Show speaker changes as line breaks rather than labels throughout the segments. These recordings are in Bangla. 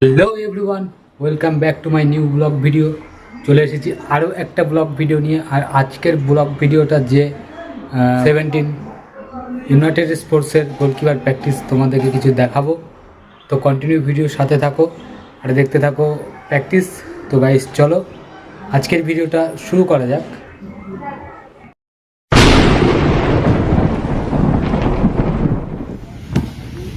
Hello everyone welcome back to my new blog video চলে এসেছি আরও একটা ব্লগ ভিডিও নিয়ে। আর আজকের ব্লগ ভিডিওটা যে সেভেন্টিন ইউনাইটেড স্পোর্টসের গোলকিপার প্র্যাকটিস তোমাদেরকে কিছু দেখাবো। তো কন্টিনিউ ভিডিওর সাথে থাকো আর দেখতে থাকো প্র্যাকটিস তো গাইস চলো আজকের ভিডিওটা শুরু করা যাক।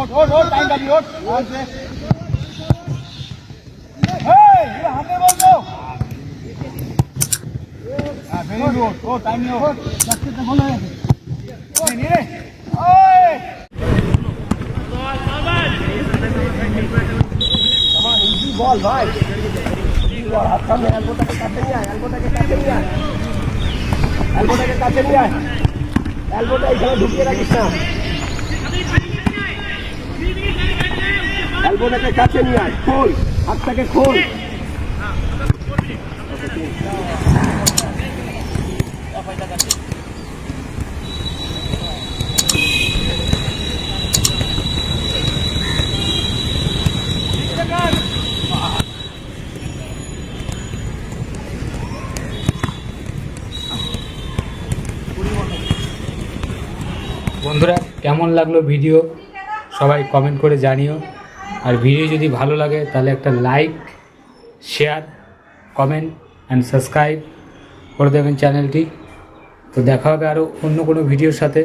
ওঠ ওঠ ওঠ, টাইম গালি ওঠ। হ্যাঁ ভেরি গুড বল, ভাই। হাত সামনে, অ্যালবোটাকে কাছে নিয়ে আয়, অ্যালবোটাকে কাছে নিয়ে আয়। অ্যালবোটাকে কাছে নিয়ে ঢুকিয়ে রাখিস না। Elbow-টাকে কাছে নিয়ে আয়, খোল, হাতটাকে খোল।
বন্ধুরা কেমন লাগল ভিডিও সবাই কমেন্ট করে জানিও আর ভিডিও যদি ভালো লাগে, তাহলে একটা like share comment and subscribe করে দেবেন চ্যানেলটি তো দেখা হবে আরও অন্য কোনো ভিডিওর সাথে।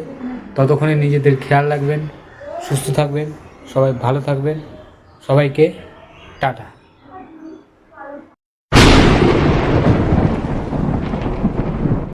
ততক্ষণে নিজেদের খেয়াল রাখবেন, সুস্থ থাকবেন, সবাই ভালো থাকবেন। সবাইকে টাটা।